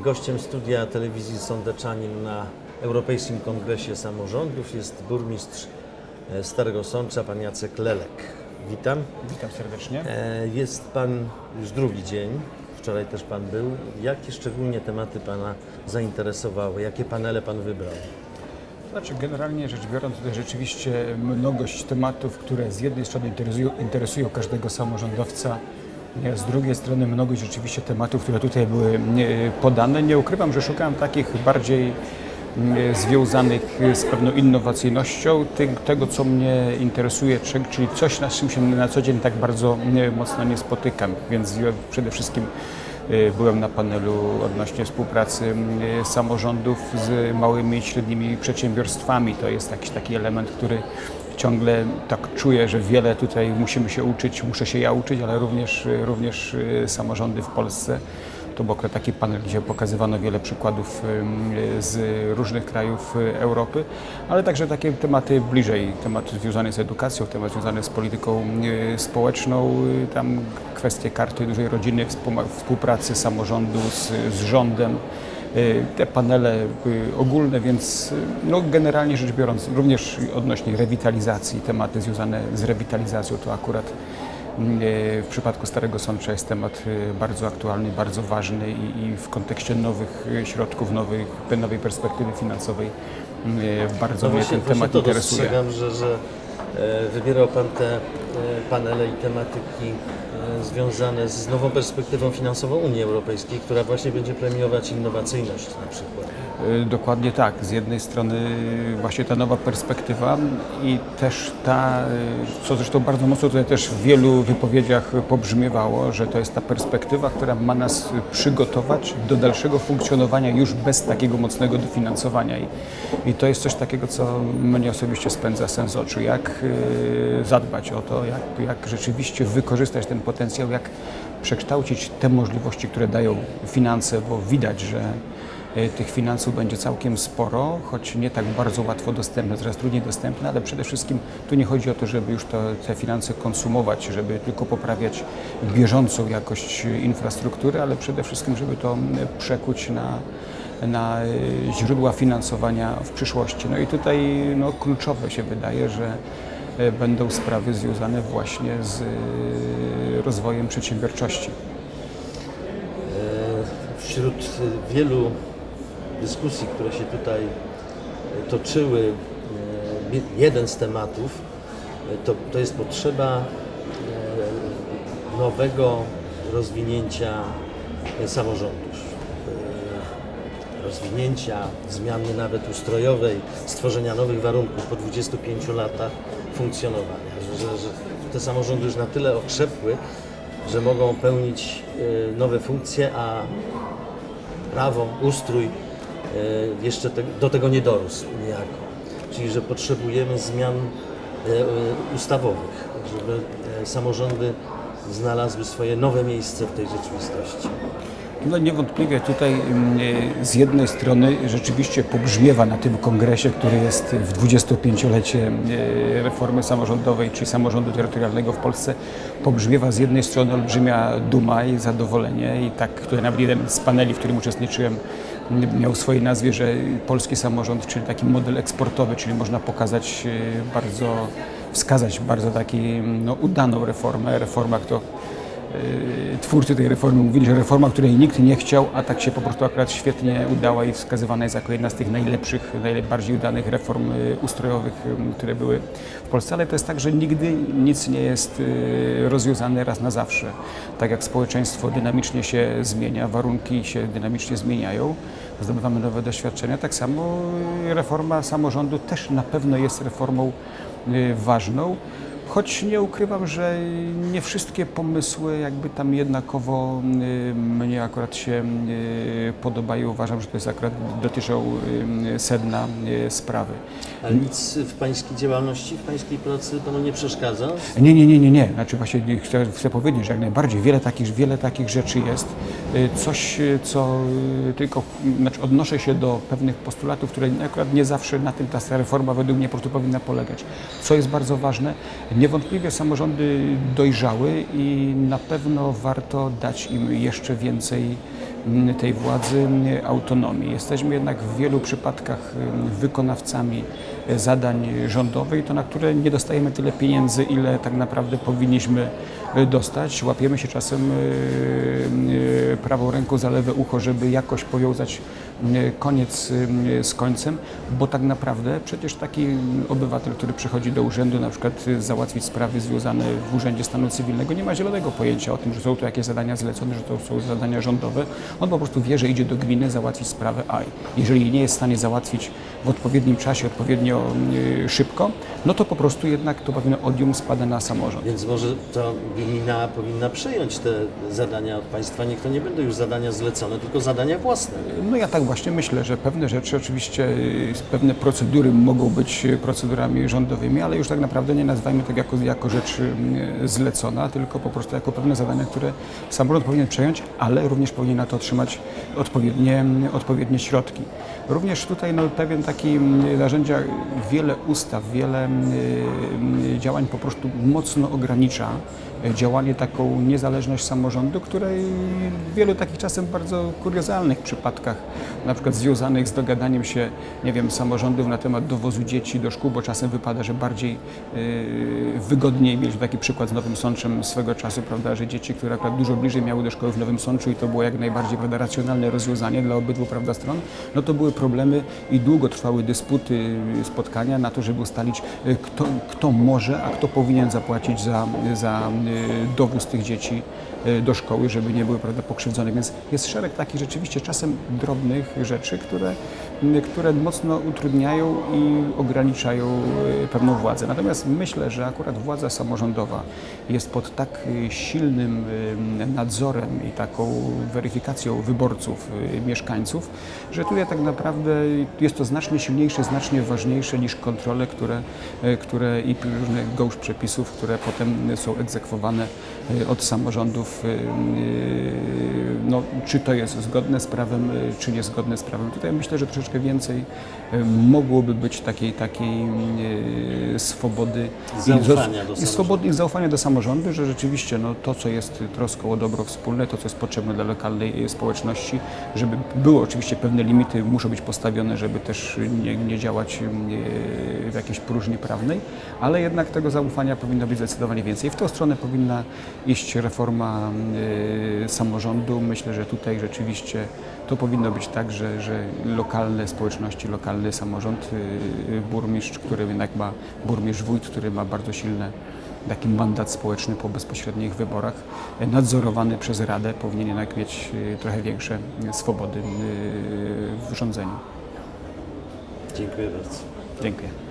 Gościem studia telewizji Sądeczanin na Europejskim Kongresie Samorządów jest burmistrz e, Starego Sącza, pan Jacek Lelek. Witam. Witam serdecznie. E, Jest pan już drugi dzień, wczoraj też pan był. Jakie szczególnie tematy pana zainteresowały? Jakie panele pan wybrał? Znaczy, generalnie rzecz biorąc, to rzeczywiście mnogość tematów, które z jednej strony interesują, interesują każdego samorządowca, z drugiej strony mnogość rzeczywiście tematów, które tutaj były nie, podane. Nie ukrywam, że szukałem takich bardziej nie, związanych z pewną innowacyjnością tego, co mnie interesuje, czy- czyli coś, na czym się na co dzień tak bardzo mocno nie spotykam, więc przede wszystkim Byłem na panelu odnośnie współpracy samorządów z małymi i średnimi przedsiębiorstwami. To jest jakiś taki element, który ciągle tak czuję, że wiele tutaj musimy się uczyć, muszę się ja uczyć, ale również, również y, samorządy w Polsce. To był taki panel, gdzie pokazywano wiele przykładów y, z różnych krajów y, Europy, ale także takie tematy bliżej, temat związany z edukacją, temat związany z polityką społeczną, tam kwestie karty dużej rodziny, współpracy samorządu z, z rządem. Y, Te panele były ogólne, więc y, no, generalnie rzecz biorąc, również odnośnie rewitalizacji, tematy związane z rewitalizacją to akurat w przypadku Starego Sącza jest temat y, bardzo aktualny, bardzo ważny i, w kontekście nowych y, środków, nowych, nowej perspektywy finansowej y, bardzo mnie ten właśnie temat to interesuje. dostrzegam, że, że e, wybierał pan te e, panele i tematyki związane z nową perspektywą finansową Unii Europejskiej, która właśnie będzie premiować innowacyjność na przykład. Y, Dokładnie tak. Z jednej strony właśnie ta nowa perspektywa i też ta, y, co zresztą bardzo mocno tutaj też w wielu wypowiedziach pobrzmiewało, że to jest ta perspektywa, która ma nas przygotować do dalszego funkcjonowania już bez takiego mocnego dofinansowania. I, i to jest coś takiego, co mnie osobiście spędza sens oczu. Jak zadbać o to, jak, jak rzeczywiście wykorzystać ten potencjał, jak przekształcić te możliwości, które dają finanse, bo widać, że E, Tych finansów będzie całkiem sporo, choć nie tak bardzo łatwo dostępne, coraz trudniej dostępne, ale przede wszystkim tu nie chodzi o to, żeby już to, te finanse konsumować, żeby tylko poprawiać bieżącą jakość infrastruktury, ale przede wszystkim, żeby to przekuć na, na e, źródła finansowania w przyszłości. No i tutaj no, kluczowe się wydaje, że będą sprawy związane właśnie z e, rozwojem przedsiębiorczości. E, Wśród e, wielu dyskusji, które się tutaj e, toczyły, e, je- jeden z tematów e, to, to jest potrzeba e, nowego rozwinięcia e, samorządów. E, Rozwinięcia, zmiany nawet ustrojowej, stworzenia nowych warunków po 25 latach funkcjonowania. Że, że, te samorządy już na tyle okrzepły, że mogą pełnić e, nowe funkcje, a prawo, ustrój e, jeszcze do tego nie dorósł niejako. Czyli, że potrzebujemy zmian e, ustawowych, żeby samorządy znalazły swoje nowe miejsce w tej rzeczywistości. No niewątpliwie tutaj mm, z jednej strony rzeczywiście pobrzmiewa na tym kongresie, który jest w 25-lecie e, reformy samorządowej czy samorządu terytorialnego w Polsce, pobrzmiewa z jednej strony olbrzymia duma i zadowolenie i tak, które nawet jeden z paneli, w którym uczestniczyłem, m, miał w swojej nazwie, że polski samorząd, czyli taki model eksportowy, czyli można pokazać e, bardzo, wskazać bardzo taki no, udaną reformę, reforma, Yy, twórcy tej reformy mówili, że reforma, której nikt nie chciał, a tak się po prostu akurat świetnie udała i wskazywana jest jako jedna z tych najlepszych, najbardziej udanych reform yy, ustrojowych, yy, które były w Polsce. Ale to jest tak, że nigdy nic nie jest rozwiązane raz na zawsze. Tak jak społeczeństwo dynamicznie się zmienia, warunki się dynamicznie zmieniają, zdobywamy nowe doświadczenia, tak samo reforma samorządu też na pewno jest reformą ważną. Choć nie ukrywam, że nie wszystkie pomysły jakby tam jednakowo y, mnie akurat się y, podobają. Uważam, że to jest akurat dotyczą y, sedna sprawy. Ale nic w Pańskiej działalności, w Pańskiej pracy Panu nie przeszkadza? Nie, nie, nie, nie, nie. Znaczy właśnie chcę, chcę powiedzieć, że jak najbardziej wiele takich, wiele takich rzeczy jest. Y, Coś, y, co y, tylko, znaczy odnoszę się do pewnych postulatów, które akurat nie zawsze na tym ta reforma według mnie po prostu powinna polegać. Co jest bardzo ważne, niewątpliwie samorządy dojrzały i na pewno warto dać im jeszcze więcej tej władzy mm, autonomii. Jesteśmy jednak w wielu przypadkach mm, wykonawcami e, zadań rządowych, to na które nie dostajemy tyle pieniędzy, ile tak naprawdę powinniśmy e, dostać. Łapiemy się czasem e, prawą ręką za lewe ucho, żeby jakoś powiązać koniec e, z końcem, bo tak naprawdę przecież taki obywatel, który przychodzi do urzędu, na przykład e, załatwić sprawy związane w Urzędzie Stanu Cywilnego, nie ma zielonego pojęcia o tym, że są tu jakieś zadania zlecone, że to są zadania rządowe. On po prostu wie, że idzie do gminy załatwić sprawę A. Jeżeli nie jest w stanie załatwić w odpowiednim czasie, odpowiednio szybko, no to po prostu jednak to pewne odium spada na samorząd. Więc może to gmina powinna przejąć te zadania od państwa. Niech to nie będą już zadania zlecone, tylko zadania własne. No ja tak właśnie myślę, że pewne rzeczy oczywiście, y, pewne procedury mogą być y, procedurami rządowymi, ale już tak naprawdę nie nazywajmy tego jako, jako rzecz y, zlecona, tylko po prostu jako pewne zadania, które samorząd powinien przejąć, ale również powinien na to otrzymać odpowiednie, odpowiednie środki. Również tutaj no, pewien taki mm, narzędzia, wiele ustaw, wiele y, działań po prostu mocno ogranicza y, działanie, taką niezależność samorządu, której w wielu takich czasem bardzo kuriozalnych przypadkach, na przykład związanych z dogadaniem się, nie wiem, samorządów na temat dowozu dzieci do szkół, bo czasem wypada, że bardziej y, wygodniej mieć taki przykład z Nowym Sączem swego czasu, prawda, że dzieci, które akurat dużo bliżej miały do szkoły w Nowym Sączu i to było jak najbardziej prawda, racjonalne rozwiązanie dla obydwu prawda, stron, no to były problemy i długo trwały dysputy, y, spotkania na to, żeby ustalić, y, kto, kto może, a kto powinien zapłacić za, za y, dowóz tych dzieci do szkoły, żeby nie były prawda, pokrzywdzone. Więc jest szereg takich rzeczywiście czasem drobnych rzeczy, które, które mocno utrudniają i ograniczają y, pewną władzę. Natomiast myślę, że akurat władza samorządowa jest pod tak y, silnym nadzorem i taką weryfikacją wyborców, y, mieszkańców, że tutaj tak naprawdę jest to znacznie silniejsze, znacznie ważniejsze niż kontrole, które, które i różne gąszcz przepisów, które potem są egzekwowane od samorządów, no, czy to jest zgodne z prawem, czy niezgodne z prawem. Tutaj myślę, że troszeczkę więcej y, mogłoby być takiej, takiej y, swobody Zaufania do i swobody i zaufania do samorządu, że rzeczywiście no, to, co jest troską o dobro wspólne, to, co jest potrzebne dla lokalnej y, społeczności, żeby było oczywiście pewne limity, muszą być postawione, żeby też nie, nie działać w jakiejś próżni prawnej, ale jednak tego zaufania powinno być zdecydowanie więcej. W tą stronę powinna iść reforma samorządu. Myślę, że tutaj rzeczywiście to powinno być tak, że, że lokalne społeczności, lokalny samorząd, y, y, burmistrz, który jednak ma, burmistrz wójt, który ma bardzo silne taki mandat społeczny po bezpośrednich wyborach, y, nadzorowany przez Radę, powinien jednak mieć trochę większe swobody w rządzeniu. Dziękuję bardzo. Dziękuję.